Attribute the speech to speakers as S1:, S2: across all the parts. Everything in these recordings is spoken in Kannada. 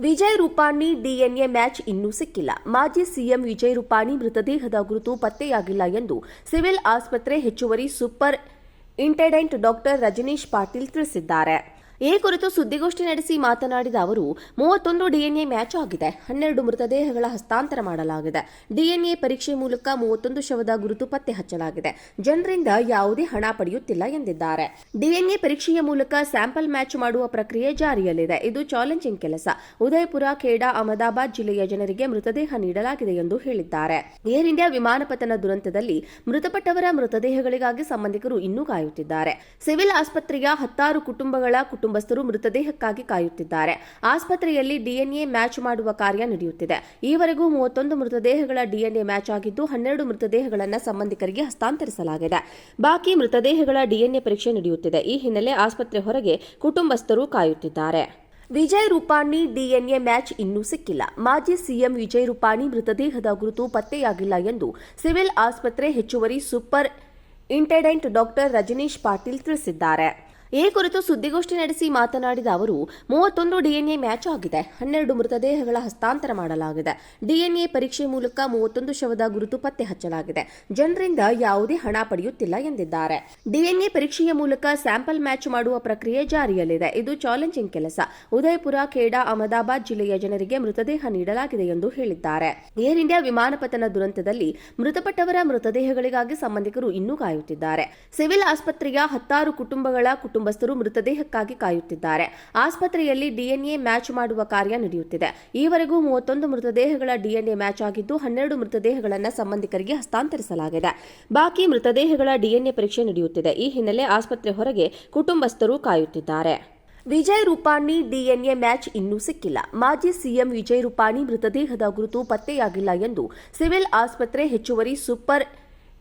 S1: ವಿಜಯ್ ರೂಪಾಣಿ ಡಿಎನ್ಎ ಮ್ಯಾಚ್ ಇನ್ನೂ ಸಿಕ್ಕಿಲ್ಲ. ಮಾಜಿ ಸಿಎಂ ವಿಜಯ್ ರೂಪಾಣಿ ಮೃತದೇಹದ ಗುರುತು ಪತ್ತೆಯಾಗಿಲ್ಲ ಎಂದು ಸಿವಿಲ್ ಆಸ್ಪತ್ರೆ ಹೆಚ್ಚುವರಿ superintendent doctor Rajneesh Patil ತಿಳಿಸಿದ್ದಾರೆ. ಈ ಕುರಿತು ಸುದ್ದಿಗೋಷ್ಠಿ ನಡೆಸಿ ಮಾತನಾಡಿದ ಅವರು, ಮೂವತ್ತೊಂದು ಡಿಎನ್ಎ ಮ್ಯಾಚ್ ಆಗಿದೆ. ಹನ್ನೆರಡು ಮೃತದೇಹಗಳ ಹಸ್ತಾಂತರ ಮಾಡಲಾಗಿದೆ. ಡಿಎನ್ಎ ಪರೀಕ್ಷೆ ಮೂಲಕ ಮೂವತ್ತೊಂದು ಶವದ ಗುರುತು ಪತ್ತೆ ಹಚ್ಚಲಾಗಿದೆ. ಜನರಿಂದ ಯಾವುದೇ ಹಣ ಪಡೆಯುತ್ತಿಲ್ಲ ಎಂದಿದ್ದಾರೆ. ಡಿಎನ್ಎ ಪರೀಕ್ಷೆಯ ಮೂಲಕ ಸ್ಯಾಂಪಲ್ ಮ್ಯಾಚ್ ಮಾಡುವ ಪ್ರಕ್ರಿಯೆ ಜಾರಿಯಲ್ಲಿದೆ. ಇದು ಚಾಲೆಂಜಿಂಗ್ ಕೆಲಸ. ಉದಯಪುರ, ಖೇಡಾ, ಅಹಮದಾಬಾದ್ ಜಿಲ್ಲೆಯ ಜನರಿಗೆ ಮೃತದೇಹ ನೀಡಲಾಗಿದೆ ಎಂದು ಹೇಳಿದ್ದಾರೆ. ಏರ್ ಇಂಡಿಯಾ ವಿಮಾನ ಪತನ ದುರಂತದಲ್ಲಿ ಮೃತಪಟ್ಟವರ ಮೃತದೇಹಗಳಿಗಾಗಿ ಸಂಬಂಧಿಕರು ಇನ್ನೂ ಕಾಯುತ್ತಿದ್ದಾರೆ. ಸಿವಿಲ್ ಆಸ್ಪತ್ರೆಯ ಹತ್ತಾರು ಕುಟುಂಬಗಳ ಕುಟುಂಬಸ್ಥರು ಮೃತದೇಹಕ್ಕಾಗಿ ಕಾಯುತ್ತಿದ್ದಾರೆ. ಆಸ್ಪತ್ರೆಯಲ್ಲಿ ಡಿಎನ್ಎ ಮ್ಯಾಚ್ ಮಾಡುವ ಕಾರ್ಯ ನಡೆಯುತ್ತಿದೆ. ಈವರೆಗೂ ಮೂವತ್ತೊಂದು ಮೃತದೇಹಗಳ ಡಿಎನ್ಎ ಮ್ಯಾಚ್ ಆಗಿದ್ದು, ಹನ್ನೆರಡು ಮೃತದೇಹಗಳನ್ನು ಸಂಬಂಧಿಕರಿಗೆ ಹಸ್ತಾಂತರಿಸಲಾಗಿದೆ. ಬಾಕಿ ಮೃತದೇಹಗಳ ಡಿಎನ್ಎ ಪರೀಕ್ಷೆ ನಡೆಯುತ್ತಿದೆ. ಈ ಹಿನ್ನೆಲೆ ಆಸ್ಪತ್ರೆ ಹೊರಗೆ ಕುಟುಂಬಸ್ಥರು ಕಾಯುತ್ತಿದ್ದಾರೆ. ವಿಜಯ್ ರೂಪಾಣಿ ಡಿಎನ್ಎ ಮ್ಯಾಚ್ ಇನ್ನೂ ಸಿಕ್ಕಿಲ್ಲ. ಮಾಜಿ ಸಿಎಂ ವಿಜಯ್ ರೂಪಾಣಿ ಮೃತದೇಹದ ಗುರುತು ಪತ್ತೆಯಾಗಿಲ್ಲ ಎಂದು ಸಿವಿಲ್ ಆಸ್ಪತ್ರೆ ಹೆಚ್ಚುವರಿ superintendent doctor Rajneesh Patil ತಿಳಿಸಿದ್ದಾರೆ. ಈ ಕುರಿತು ಸುದ್ದಿಗೋಷ್ಠಿ ನಡೆಸಿ ಮಾತನಾಡಿದ ಅವರು, ಮೂವತ್ತೊಂದು ಡಿಎನ್ಎ ಮ್ಯಾಚ್ ಆಗಿದೆ. ಹನ್ನೆರಡು ಮೃತದೇಹಗಳ ಹಸ್ತಾಂತರ ಮಾಡಲಾಗಿದೆ. ಡಿಎನ್ಎ ಪರೀಕ್ಷೆ ಮೂಲಕ ಮೂವತ್ತೊಂದು ಶವದ ಗುರುತು ಪತ್ತೆ ಹಚ್ಚಲಾಗಿದೆ. ಜನರಿಂದ ಯಾವುದೇ ಹಣ ಪಡೆಯುತ್ತಿಲ್ಲ ಎಂದಿದ್ದಾರೆ. ಡಿಎನ್ಎ ಪರೀಕ್ಷೆಯ ಮೂಲಕ ಸ್ಯಾಂಪಲ್ ಮ್ಯಾಚ್ ಮಾಡುವ ಪ್ರಕ್ರಿಯೆ ಜಾರಿಯಲ್ಲಿದೆ. ಇದು ಚಾಲೆಂಜಿಂಗ್ ಕೆಲಸ. ಉದಯಪುರ, ಖೇಡಾ, ಅಹಮದಾಬಾದ್ ಜಿಲ್ಲೆಯ ಜನರಿಗೆ ಮೃತದೇಹ ನೀಡಲಾಗಿದೆ ಎಂದು ಹೇಳಿದ್ದಾರೆ. ಏರ್ ಇಂಡಿಯಾ ವಿಮಾನ ಪತನ ದುರಂತದಲ್ಲಿ ಮೃತಪಟ್ಟವರ ಮೃತದೇಹಗಳಿಗಾಗಿ ಸಂಬಂಧಿಕರು ಇನ್ನೂ ಕಾಯುತ್ತಿದ್ದಾರೆ. ಸಿವಿಲ್ ಆಸ್ಪತ್ರೆಯ ಹತ್ತಾರು ಕುಟುಂಬಗಳ ಕುಟುಂಬಸ್ಥರು ಮೃತದೇಹಕ್ಕಾಗಿ ಕಾಯುತ್ತಿದ್ದಾರೆ. ಆಸ್ಪತ್ರೆಯಲ್ಲಿ ಡಿಎನ್ಎ ಮ್ಯಾಚ್ ಮಾಡುವ ಕಾರ್ಯ ನಡೆಯುತ್ತಿದೆ. ಈವರೆಗೂ ಮೂವತ್ತೊಂದು ಮೃತದೇಹಗಳ ಡಿಎನ್ಎ ಮ್ಯಾಚ್ ಆಗಿದ್ದು, ಹನ್ನೆರಡು ಮೃತದೇಹಗಳನ್ನು ಸಂಬಂಧಿಕರಿಗೆ ಹಸ್ತಾಂತರಿಸಲಾಗಿದೆ. ಬಾಕಿ ಮೃತದೇಹಗಳ ಡಿಎನ್ಎ ಪರೀಕ್ಷೆ ನಡೆಯುತ್ತಿದೆ. ಈ ಹಿನ್ನೆಲೆ ಆಸ್ಪತ್ರೆ ಹೊರಗೆ ಕುಟುಂಬಸ್ಥರು ಕಾಯುತ್ತಿದ್ದಾರೆ. ವಿಜಯ್ ರೂಪಾಣಿ ಡಿಎನ್ಎ ಮ್ಯಾಚ್ ಇನ್ನೂ ಸಿಕ್ಕಿಲ್ಲ. ಮಾಜಿ ಸಿಎಂ ವಿಜಯ್ ರೂಪಾಣಿ ಮೃತದೇಹದ ಗುರುತು ಪತ್ತೆಯಾಗಿಲ್ಲ ಎಂದು ಸಿವಿಲ್ ಆಸ್ಪತ್ರೆ ಹೆಚ್ಚುವರಿ super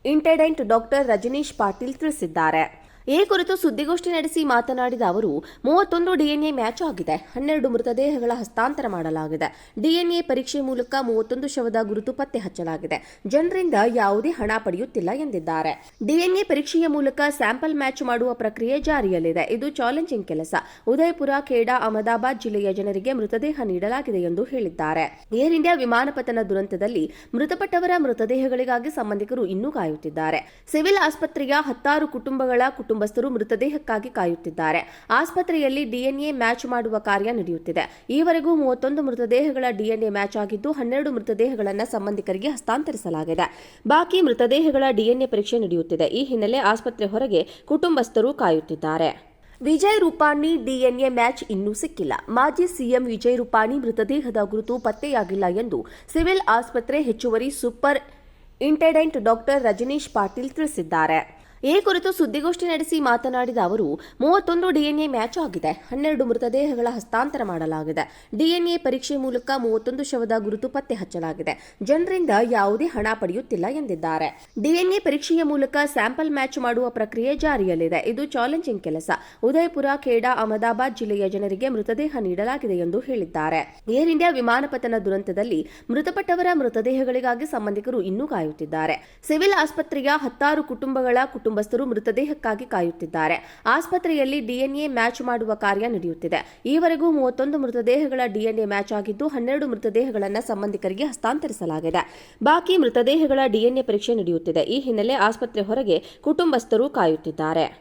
S1: intendent doctor Rajneesh Patil ತಿಳಿಸಿದ್ದಾರೆ. ಈ ಕುರಿತು ಸುದ್ದಿಗೋಷ್ಠಿ ನಡೆಸಿ ಮಾತನಾಡಿದ ಅವರು, ಮೂವತ್ತೊಂದು ಡಿಎನ್ಎ ಮ್ಯಾಚ್ ಆಗಿದೆ. ಹನ್ನೆರಡು ಮೃತದೇಹಗಳ ಹಸ್ತಾಂತರ ಮಾಡಲಾಗಿದೆ. ಡಿಎನ್ಎ ಪರೀಕ್ಷೆ ಮೂಲಕ ಮೂವತ್ತೊಂದು ಶವದ ಗುರುತು ಪತ್ತೆ ಹಚ್ಚಲಾಗಿದೆ. ಜನರಿಂದ ಯಾವುದೇ ಹಣ ಪಡೆಯುತ್ತಿಲ್ಲ ಎಂದಿದ್ದಾರೆ. ಡಿಎನ್ಎ ಪರೀಕ್ಷೆಯ ಮೂಲಕ ಸ್ಯಾಂಪಲ್ ಮ್ಯಾಚ್ ಮಾಡುವ ಪ್ರಕ್ರಿಯೆ ಜಾರಿಯಲ್ಲಿದೆ. ಇದು ಚಾಲೆಂಜಿಂಗ್ ಕೆಲಸ. ಉದಯಪುರ, ಖೇಡಾ, ಅಹಮದಾಬಾದ್ ಜಿಲ್ಲೆಯ ಜನರಿಗೆ ಮೃತದೇಹ ನೀಡಲಾಗಿದೆ ಎಂದು ಹೇಳಿದ್ದಾರೆ. ಏರ್ ಇಂಡಿಯಾ ವಿಮಾನ ಪತನ ದುರಂತದಲ್ಲಿ ಮೃತಪಟ್ಟವರ ಮೃತದೇಹಗಳಿಗಾಗಿ ಸಂಬಂಧಿಕರು ಇನ್ನೂ ಕಾಯುತ್ತಿದ್ದಾರೆ. ಸಿವಿಲ್ ಆಸ್ಪತ್ರೆಯ ಹತ್ತಾರು ಕುಟುಂಬಗಳ ಕುಟುಂಬಸ್ಥರು ಮೃತದೇಹಕ್ಕಾಗಿ ಕಾಯುತ್ತಿದ್ದಾರೆ. ಆಸ್ಪತ್ರೆಯಲ್ಲಿ ಡಿಎನ್ಎ ಮ್ಯಾಚ್ ಮಾಡುವ ಕಾರ್ಯ ನಡೆಯುತ್ತಿದೆ. ಈವರೆಗೂ ಮೂವತ್ತೊಂದು ಮೃತದೇಹಗಳ ಡಿಎನ್ಎ ಮ್ಯಾಚ್ ಆಗಿದ್ದು, ಹನ್ನೆರಡು ಮೃತದೇಹಗಳನ್ನು ಸಂಬಂಧಿಕರಿಗೆ ಹಸ್ತಾಂತರಿಸಲಾಗಿದೆ. ಬಾಕಿ ಮೃತದೇಹಗಳ ಡಿಎನ್ಎ ಪರೀಕ್ಷೆ ನಡೆಯುತ್ತಿದೆ. ಈ ಹಿನ್ನೆಲೆ ಆಸ್ಪತ್ರೆ ಹೊರಗೆ ಕುಟುಂಬಸ್ಥರು ಕಾಯುತ್ತಿದ್ದಾರೆ. ವಿಜಯ್ ರೂಪಾಣಿ ಡಿಎನ್ಎ ಮ್ಯಾಚ್ ಇನ್ನೂ ಸಿಕ್ಕಿಲ್ಲ. ಮಾಜಿ ಸಿಎಂ ವಿಜಯ್ ರೂಪಾಣಿ ಮೃತದೇಹದ ಗುರುತು ಪತ್ತೆಯಾಗಿಲ್ಲ ಎಂದು ಸಿವಿಲ್ ಆಸ್ಪತ್ರೆ ಹೆಚ್ಚುವರಿ superintendent doctor Rajneesh Patil ತಿಳಿಸಿದ್ದಾರೆ. ಈ ಕುರಿತು ಸುದ್ದಿಗೋಷ್ಠಿ ನಡೆಸಿ ಮಾತನಾಡಿದ ಅವರು, ಮೂವತ್ತೊಂದು ಡಿಎನ್ಎ ಮ್ಯಾಚ್ ಆಗಿದೆ. ಹನ್ನೆರಡು ಮೃತದೇಹಗಳ ಹಸ್ತಾಂತರ ಮಾಡಲಾಗಿದೆ. ಡಿಎನ್ಎ ಪರೀಕ್ಷೆ ಮೂಲಕ ಮೂವತ್ತೊಂದು ಶವದ ಗುರುತು ಪತ್ತೆ ಹಚ್ಚಲಾಗಿದೆ. ಜನರಿಂದ ಯಾವುದೇ ಹಣ ಪಡೆಯುತ್ತಿಲ್ಲ ಎಂದಿದ್ದಾರೆ. ಡಿಎನ್ಎ ಪರೀಕ್ಷೆಯ ಮೂಲಕ ಸ್ಯಾಂಪಲ್ ಮ್ಯಾಚ್ ಮಾಡುವ ಪ್ರಕ್ರಿಯೆ ಜಾರಿಯಲ್ಲಿದೆ. ಇದು ಚಾಲೆಂಜಿಂಗ್ ಕೆಲಸ. ಉದಯಪುರ, ಖೇಡಾ, ಅಹಮದಾಬಾದ್ ಜಿಲ್ಲೆಯ ಜನರಿಗೆ ಮೃತದೇಹ ನೀಡಲಾಗಿದೆ ಎಂದು ಹೇಳಿದ್ದಾರೆ. ಏರ್ ಇಂಡಿಯಾ ವಿಮಾನ ಪತನ ದುರಂತದಲ್ಲಿ ಮೃತಪಟ್ಟವರ ಮೃತದೇಹಗಳಿಗಾಗಿ ಸಂಬಂಧಿಕರು ಇನ್ನೂ ಕಾಯುತ್ತಿದ್ದಾರೆ. ಸಿವಿಲ್ ಆಸ್ಪತ್ರೆಯ ಹತ್ತಾರು ಕುಟುಂಬಗಳ ಕುಟುಂಬಸ್ಥರು ಮೃತದೇಹಕ್ಕಾಗಿ ಕಾಯುತ್ತಿದ್ದಾರೆ. ಆಸ್ಪತ್ರೆಯಲ್ಲಿ ಡಿಎನ್ಎ ಮ್ಯಾಚ್ ಮಾಡುವ ಕಾರ್ಯ ನಡೆಯುತ್ತಿದೆ. ಈವರೆಗೂ ಮೂವತ್ತೊಂದು ಮೃತದೇಹಗಳ ಡಿಎನ್ಎ ಮ್ಯಾಚ್ ಆಗಿದ್ದು, ಹನ್ನೆರಡು ಮೃತದೇಹಗಳನ್ನು ಸಂಬಂಧಿಕರಿಗೆ ಹಸ್ತಾಂತರಿಸಲಾಗಿದೆ. ಬಾಕಿ ಮೃತದೇಹಗಳ ಡಿಎನ್ಎ ಪರೀಕ್ಷೆ ನಡೆಯುತ್ತಿದೆ. ಈ ಹಿನ್ನೆಲೆ ಆಸ್ಪತ್ರೆ ಹೊರಗೆ ಕುಟುಂಬಸ್ಥರು ಕಾಯುತ್ತಿದ್ದಾರೆ.